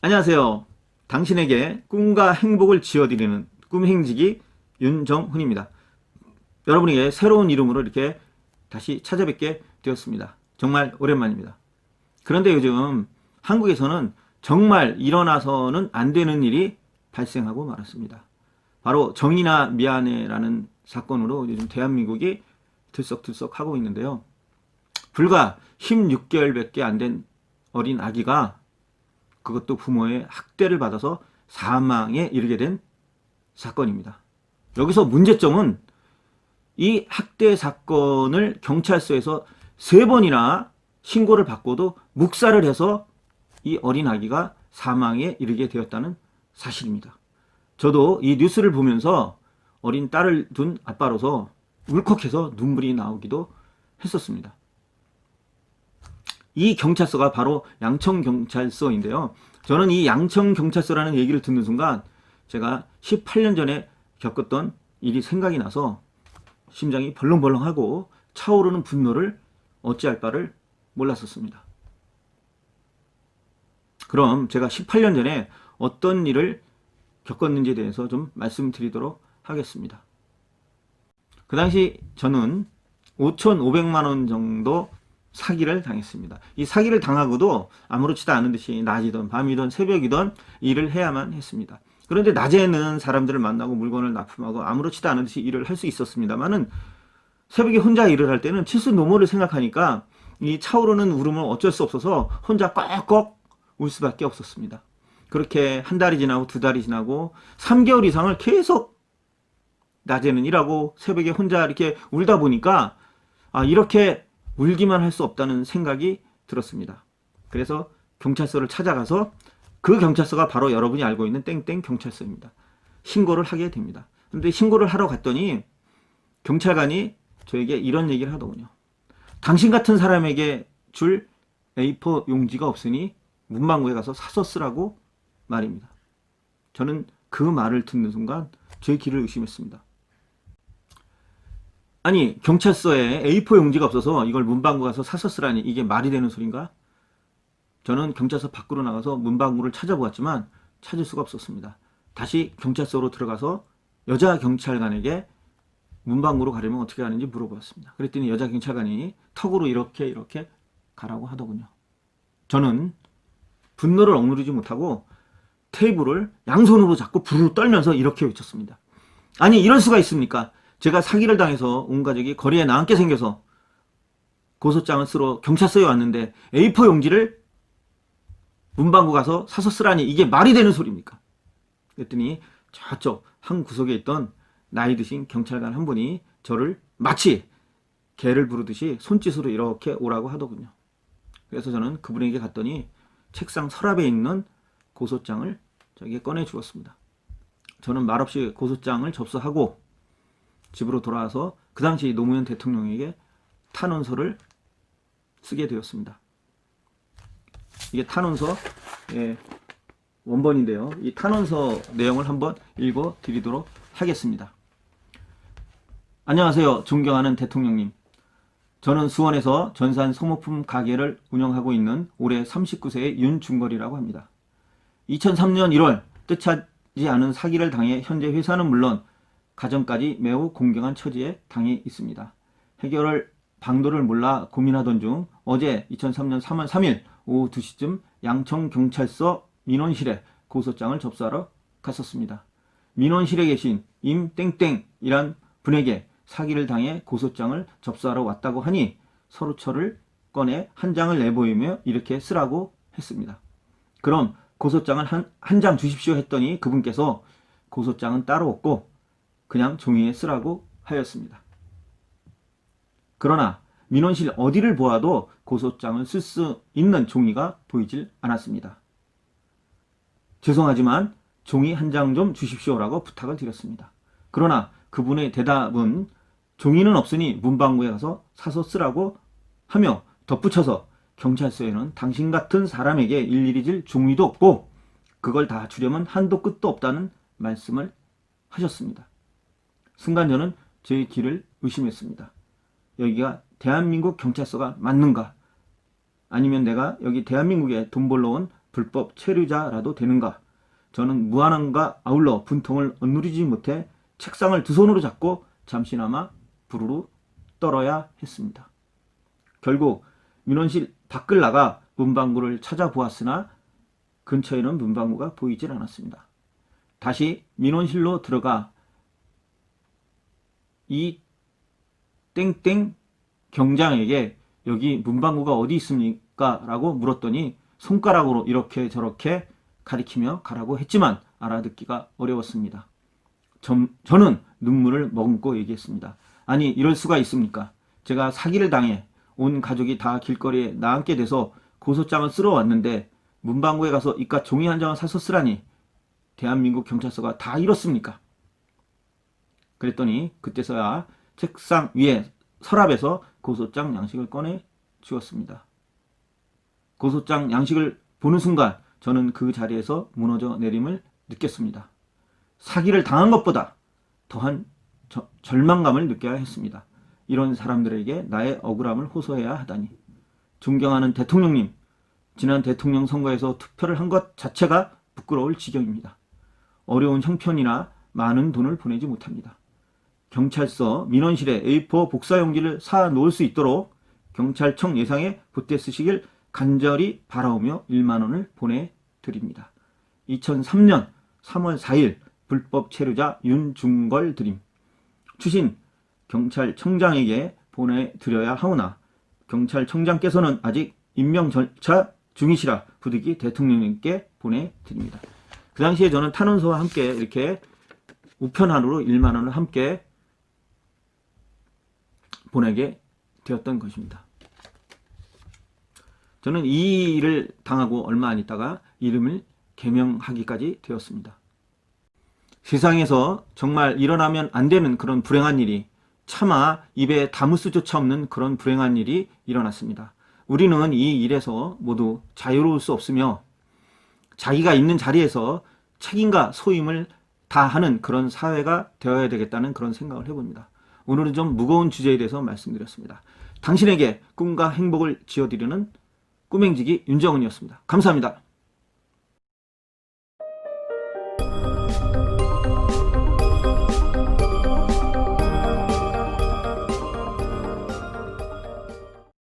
안녕하세요. 당신에게 꿈과 행복을 지어드리는 꿈행지기 윤정훈입니다. 여러분에게 새로운 이름으로 이렇게 다시 찾아뵙게 되었습니다. 정말 오랜만입니다. 그런데 요즘 한국에서는 정말 일어나서는 안 되는 일이 발생하고 말았습니다. 바로 정의나 미안해라는 사건으로 요즘 대한민국이 들썩들썩 하고 있는데요. 불과 16개월밖에 안 된 어린 아기가 그것도 부모의 학대를 받아서 사망에 이르게 된 사건입니다. 여기서 문제점은 이 학대 사건을 경찰서에서 세 번이나 신고를 받고도 묵살을 해서 이 어린 아기가 사망에 이르게 되었다는 사실입니다. 저도 이 뉴스를 보면서 어린 딸을 둔 아빠로서 울컥해서 눈물이 나오기도 했었습니다. 이 경찰서가 바로 양천경찰서인데요. 저는 이 양천경찰서라는 얘기를 듣는 순간 제가 18년 전에 겪었던 일이 생각이 나서 심장이 벌렁벌렁하고 차오르는 분노를 어찌할 바를 몰랐었습니다. 그럼 제가 18년 전에 어떤 일을 겪었는지에 대해서 좀 말씀드리도록 하겠습니다. 그 당시 저는 5,500만 원 정도 사기를 당했습니다. 이 사기를 당하고도 아무렇지도 않은 듯이 낮이든 밤이든 새벽이든 일을 해야만 했습니다. 그런데 낮에는 사람들을 만나고 물건을 납품하고 아무렇지도 않은 듯이 일을 할 수 있었습니다만은 새벽에 혼자 일을 할 때는 칠수 노모를 생각하니까 이 차오르는 울음은 어쩔 수 없어서 혼자 꺽꺽 울 수밖에 없었습니다. 그렇게 한 달이 지나고 두 달이 지나고 3개월 이상을 계속 낮에는 일하고 새벽에 혼자 이렇게 울다 보니까 아, 이렇게 울기만 할 수 없다는 생각이 들었습니다. 그래서 경찰서를 찾아가서 그 경찰서가 바로 여러분이 알고 있는 땡땡 경찰서입니다. 신고를 하게 됩니다. 근데 신고를 하러 갔더니 경찰관이 저에게 이런 얘기를 하더군요. 당신 같은 사람에게 줄 A4 용지가 없으니 문방구에 가서 사서 쓰라고 말입니다. 저는 그 말을 듣는 순간 제 귀를 의심했습니다. 아니 경찰서에 A4 용지가 없어서 이걸 문방구 가서 사서 쓰라니 이게 말이 되는 소린가? 저는 경찰서 밖으로 나가서 문방구를 찾아보았지만 찾을 수가 없었습니다. 다시 경찰서로 들어가서 여자 경찰관에게 문방구로 가려면 어떻게 하는지 물어보았습니다. 그랬더니 여자 경찰관이 턱으로 이렇게 이렇게 가라고 하더군요. 저는 분노를 억누르지 못하고 테이블을 양손으로 잡고 부르르 떨면서 이렇게 외쳤습니다. 아니 이럴 수가 있습니까? 제가 사기를 당해서 온 가족이 거리에 나앉게 생겨서 고소장을 쓰러 경찰서에 왔는데 A4 용지를 문방구 가서 사서 쓰라니 이게 말이 되는 소리입니까? 그랬더니 저쪽 한 구석에 있던 나이 드신 경찰관 한 분이 저를 마치 개를 부르듯이 손짓으로 이렇게 오라고 하더군요. 그래서 저는 그분에게 갔더니 책상 서랍에 있는 고소장을 저에게 꺼내 주었습니다. 저는 말없이 고소장을 접수하고 집으로 돌아와서 그 당시 노무현 대통령에게 탄원서를 쓰게 되었습니다. 이게 탄원서 의 원본인데요. 이 탄원서 내용을 한번 읽어 드리도록 하겠습니다. 안녕하세요. 존경하는 대통령님. 저는 수원에서 전산 소모품 가게를 운영하고 있는 올해 39세의 윤중걸이라고 합니다. 2003년 1월 뜻하지 않은 사기를 당해 현재 회사는 물론 가정까지 매우 공경한 처지에 당해 있습니다. 해결할 방도를 몰라 고민하던 중 어제 2003년 3월 3일 오후 2시쯤 양천경찰서 민원실에 고소장을 접수하러 갔었습니다. 민원실에 계신 임땡땡이란 분에게 사기를 당해 고소장을 접수하러 왔다고 하니 서류철을 꺼내 한 장을 내보이며 이렇게 쓰라고 했습니다. 그럼 고소장을 한 한 장 주십시오 했더니 그분께서 고소장은 따로 없고 그냥 종이에 쓰라고 하였습니다. 그러나 민원실 어디를 보아도 고소장을 쓸 수 있는 종이가 보이질 않았습니다. 죄송하지만 종이 한 장 좀 주십시오라고 부탁을 드렸습니다. 그러나 그분의 대답은 종이는 없으니 문방구에 가서 사서 쓰라고 하며 덧붙여서 경찰서에는 당신 같은 사람에게 일일이 질 종이도 없고 그걸 다 주려면 한도 끝도 없다는 말씀을 하셨습니다. 순간 저는 제 길을 의심했습니다. 여기가 대한민국 경찰서가 맞는가? 아니면 내가 여기 대한민국에 돈 벌러 온 불법 체류자라도 되는가? 저는 무한함과 아울러 분통을 억누르지 못해 책상을 두 손으로 잡고 잠시나마 부르르 떨어야 했습니다. 결국 민원실 밖을 나가 문방구를 찾아보았으나 근처에는 문방구가 보이질 않았습니다. 다시 민원실로 들어가 이 땡땡 경장에게 여기 문방구가 어디 있습니까? 라고 물었더니 손가락으로 이렇게 저렇게 가리키며 가라고 했지만 알아듣기가 어려웠습니다. 점- 저는 눈물을 머금고 얘기했습니다. 아니 이럴 수가 있습니까? 제가 사기를 당해 온 가족이 다 길거리에 나앉게 돼서 고소장을 쓰러 왔는데 문방구에 가서 이깟 종이 한 장을 사서 쓰라니 대한민국 경찰서가 다 이렇습니까? 그랬더니 그때서야 책상 위에 서랍에서 고소장 양식을 꺼내 주었습니다. 고소장 양식을 보는 순간 저는 그 자리에서 무너져 내림을 느꼈습니다. 사기를 당한 것보다 더한 저- 절망감을 느껴야 했습니다. 이런 사람들에게 나의 억울함을 호소해야 하다니. 존경하는 대통령님, 지난 대통령 선거에서 투표를 한 것 자체가 부끄러울 지경입니다. 어려운 형편이나 많은 돈을 보내지 못합니다. 경찰서 민원실에 A4 복사용지를 사 놓을 수 있도록 경찰청 예상에 보태 쓰시길 간절히 바라오며 1만 원을 보내드립니다. 2003년 3월 4일 불법 체류자 윤중걸 드림 추신 경찰청장에게 보내드려야 하오나 경찰청장께서는 아직 임명 절차 중이시라 부득이 대통령님께 보내드립니다. 그 당시에 저는 탄원서와 함께 이렇게 우편함으로 1만 원을 함께 보내게 되었던 것입니다. 저는 이 일을 당하고 얼마 안 있다가 이름을 개명하기까지 되었습니다. 세상에서 정말 일어나면 안 되는 그런 불행한 일이 차마 입에 담을 수조차 없는 그런 불행한 일이 일어났습니다. 우리는 이 일에서 모두 자유로울 수 없으며 자기가 있는 자리에서 책임과 소임을 다하는 그런 사회가 되어야 되겠다는 그런 생각을 해봅니다. 오늘은 좀 무거운 주제에 대해서 말씀드렸습니다. 당신에게 꿈과 행복을 지어드리는 꿈행지기 윤정은이었습니다. 감사합니다.